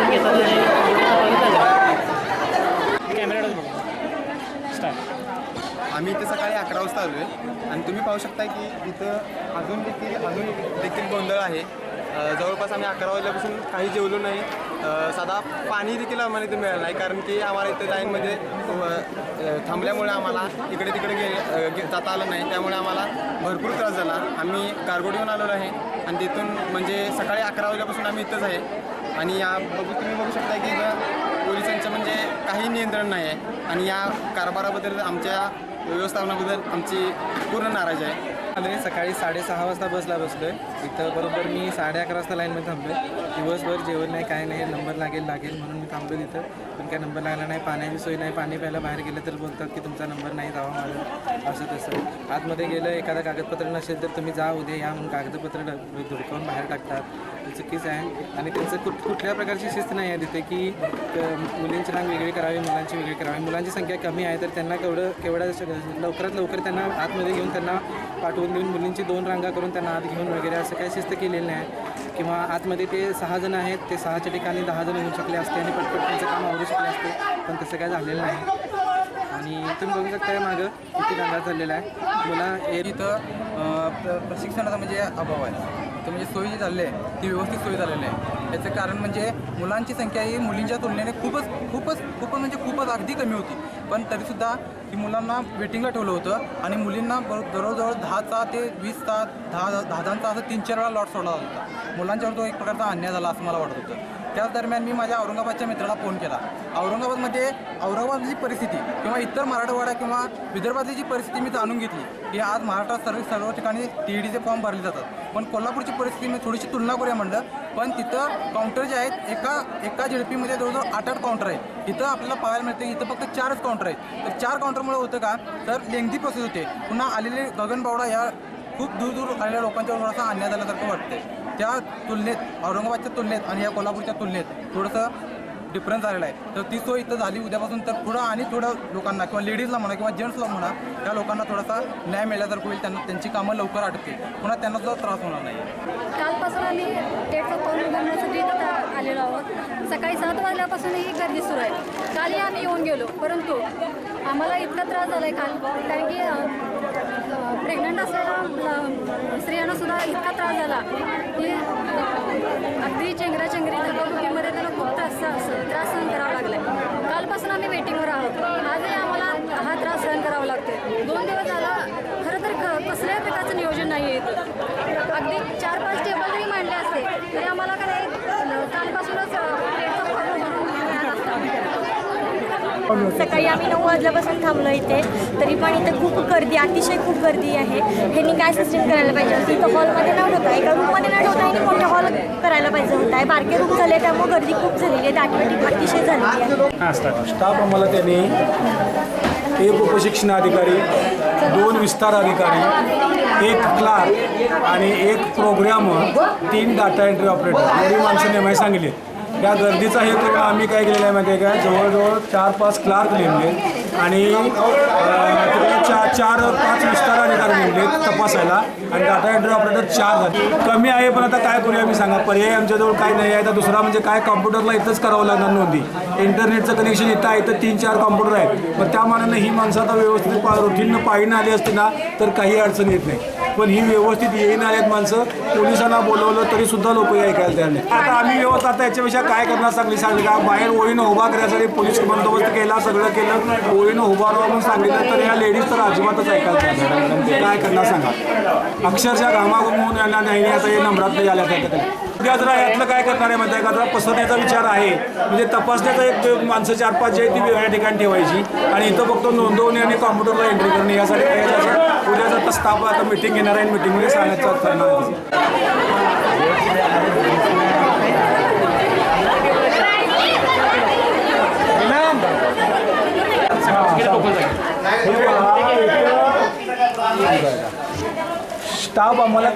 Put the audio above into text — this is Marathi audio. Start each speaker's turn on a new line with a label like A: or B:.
A: करून घेतात आणि बघितलं जातं कॅमेराच बघा स्टार्ट
B: आम्ही इथे सकाळी अकरा वाजता आलो आहे आणि तुम्ही पाहू शकता की इथं अजून देखील अजून देखील गोंधळ आहे. जवळपास आम्ही अकरा वाजल्यापासून काही जेवलो नाही. साधा पाणी देखील आम्हाला इथे मिळालं नाही. कारण की आम्हाला इथे लाईनमध्ये थांबल्यामुळे आम्हाला इकडे तिकडे गे गे- जाता आलं नाही. त्यामुळे आम्हाला भरपूर त्रास झाला. आम्ही कारगोडीहून आलेलो आहे. आणि तिथून म्हणजे सकाळी अकरा वाजल्यापासून आम्ही इथंच आहे. आणि या बघू तुम्ही बघू शकता की पोलिसांचं म्हणजे काही नियंत्रण नाही आहे आणि या कारभाराबद्दल आमच्या व्यवस्थापनाबद्दल आमची पूर्ण नाराज आहे.
C: आले सकाळी साडेसहा वाजता बसला बसलो आहे इथं बरोबर मी साडे अकरा वाजता लाईनमध्ये थांबलो आहे दिवसभर जेवण नाही काय नाही नंबर लागेल लागेल म्हणून मी थांबलो तिथं. पण काय नंबर लागला नाही पाण्याची सोय नाही पाणी प्यायला बाहेर गेलं तर बोलतात की तुमचा नंबर नाही जावा माझा. असं तसं. आतमध्ये गेलं एखादं कागदपत्र नसेल तर तुम्ही जा उद्या या म्हणून कागदपत्र धुडकावून बाहेर टाकतात. ते आहे? आणि त्यांचं कुठ कुठल्या प्रकारची शिस्त नाही आहे तिथे की मुलींची रांग वेगळी करावी मुलांची वेगळी करावी. मुलांची संख्या कमी आहे तर त्यांना केवढं केवढ्या लवकरात लवकर त्यांना आतमध्ये घेऊन त्यांना पाठवून देऊन मुलींची दोन रांगा करून त्यांना आत घेऊन वगैरे असं काही शिस्त केलेली नाही. किंवा आतमध्ये ते सहा जण आहेत ते सहाच्या ठिकाणी दहा जण येऊ शकले असते आणि पटपट त्यांचं काम आवरू शकले असते पण तसं काय झालेलं नाही. आणि तुम्ही बघू शकता मागं किती रांगा चाललेला आहे. मुला हे
D: इथं प्र प्रशिक्षणाचा म्हणजे अभाव आहे. तर म्हणजे सोयी जी झालेली आहे ती व्यवस्थित सोयी झालेली आहे. याचं कारण म्हणजे मुलांची संख्या ही मुलींच्या तुलनेने खूपच खूपच खूपच म्हणजे खूपच अगदी कमी होती. पण तरीसुद्धा ती मुलांना वेटिंगला ठेवलं होतं आणि मुलींना बरो जवळजवळ दहाचा ते वीस तास दहा दहा दहाचा असं तीन चार वेळा लॉट सोडला होता. मुलांच्यावर तो एक प्रकारचा अन्याय झाला असं मला वाटत होतं. त्याच दरम्यान मी माझ्या औरंगाबादच्या मित्राला फोन केला. औरंगाबादमध्ये औरंगाबादची परिस्थिती किंवा इतर मराठवाडा किंवा विदर्भातली जी परिस्थिती मी जाणून घेतली की आज महाराष्ट्रात सर्व सर्व ठिकाणी टी ई डीचे फॉर्म भरले जातात. पण कोल्हापूरची परिस्थिती मी थोडीशी तुलना करूया म्हणलं. पण तिथं काउंटर जे आहेत एका एका झेडपीमध्ये जवळजवळ आठ आठ काउंटर आहेत. इथं आपल्याला पाहायला मिळते इथं फक्त चारच काउंटर आहेत. तर चार काउंटरमुळे होतं का? तर लेंगदी प्रोसेस होते. पुन्हा आलेले गगनबावडा या खूप दूर दूर आलेल्या लोकांच्या थोडासा अन्याय झाल्यासारखं वाटते त्या तुलनेत औरंगाबादच्या तुलनेत आणि या कोल्हापूरच्या तुलनेत थोडंसं डिफरन्स झालेला आहे. तर ती सोय इथं झाली. उद्यापासून तर थोडं आणि थोडं लोकांना किंवा लेडीजला म्हणा किंवा जेंट्सला म्हणा त्या लोकांना थोडासा न्याय मिळाल्यासारखं होईल. त्यांना त्यांची कामं लवकर आटतील पुन्हा त्यांना सुद्धा त्रास होणार नाही.
E: कालपासून आम्ही टेटचा फॉर्म इथं आलेलो आहोत. सकाळी सात वाजल्यापासून ही गर्दी सुरू आहे. कालही आम्ही येऊन गेलो परंतु आम्हाला इतका त्रास झाला आहे काल कारण की प्रेग्नंट असलेल्या स्त्रियांना सुद्धा इतका त्रास झाला की अगदी चेंगरा चेंगरी धकाधुकीमध्ये त्यांना खूप त्रास त्रास सहन करावा लागला आहे कालपासून आम्ही वेटिंगवर आहोत. आजही आम्हाला हा त्रास सहन करावा लागतो दोन दिवस झाला खरं तर क- कसल्याही प्रकारचं नियोजन नाही आहे इथं अगदी चार पाच टेबल जरी मांडले असते तरी आम्हाला काय कालपासूनच अ, प्लेटचा फॉर्म भरून मिळाला असता
F: सकाळी आम्ही नऊ वाजल्यापासून थांबलो इथे. तरी पण इथे खूप गर्दी अतिशय खूप गर्दी आहे. ह्यांनी काय सिस्टम करायला पाहिजे होती? इथं हॉलमध्ये न ठेवता एका रूममध्ये न ठेवता आणि मोठा हॉल करायला पाहिजे होता. आहे बारके रूम झाले त्यामुळे गर्दी खूप झालेली आहे. दाटवटी अतिशय झालेली आहे.
A: हां
G: स्टाफ आम्हाला त्यांनी एक उपशिक्षण अधिकारी दोन विस्तार अधिकारी एक क्लार्क आणि एक प्रोग्रामर तीन डाटा एंट्री ऑपरेटर एवढी माणसं नेमाय सांगितली. या गर्दीचा हे करून आम्ही काय केलेलं आहे माहिती आहे का? जवळजवळ चार पाच क्लार्क नेमले आणि चार चार पाच विस्तार अधिकारी नेमले तपासायला. आणि डाटा एंट्री ऑपरेटर चार झाले. कमी आहे पण आता काय करूया मी सांगा. पर्याय आमच्याजवळ काय नाही आहे. तर दुसरा म्हणजे काय कॉम्प्युटरला इथंच करावं लागणार नोंदी. इंटरनेटचं कनेक्शन इथं आहे तर तीन चार कॉम्प्युटर आहेत. पण त्या मानानं ही माणसं आता व्यवस्थित पा रुटीननं पाळीनं आली असते ना तर काही अडचण येत नाही. पण ही व्यवस्थित येईन आहेत माणसं. पोलिसांना बोलवलं तरी सुद्धा लोक ऐकायला तयार नाही आता आम्ही व्यवस्था आता याच्यापेक्षा काय करणार सांगली सांगली का? बाहेर ओळीनं उभा करण्यासाठी पोलीस बंदोबस्त केला सगळं केलं. ओळीनं उभा राहा म्हणून सांगितलं तर या लेडीज तर अजिबातच ऐकायला तयार काय करणार सांगा? अक्षरशः घामाघूम यांना नाही आता हे नम्रात आल्या उद्या जरा यातलं काय करणार आहे माहिती आहे का? जरा पसरण्याचा विचार आहे. म्हणजे तपासण्याचा एक माणसं चार पाच जे ती वेगळ्या ठिकाणी ठेवायची. आणि इथं फक्त नोंदवणे आणि कॉम्प्युटरला एंट्री करणे यासाठी काय करायचं? उद्या जर स्टाफ आता मिटिंग घेणार आहे मिटिंगमध्ये सांगायचं करणार स्टाफ आम्हाला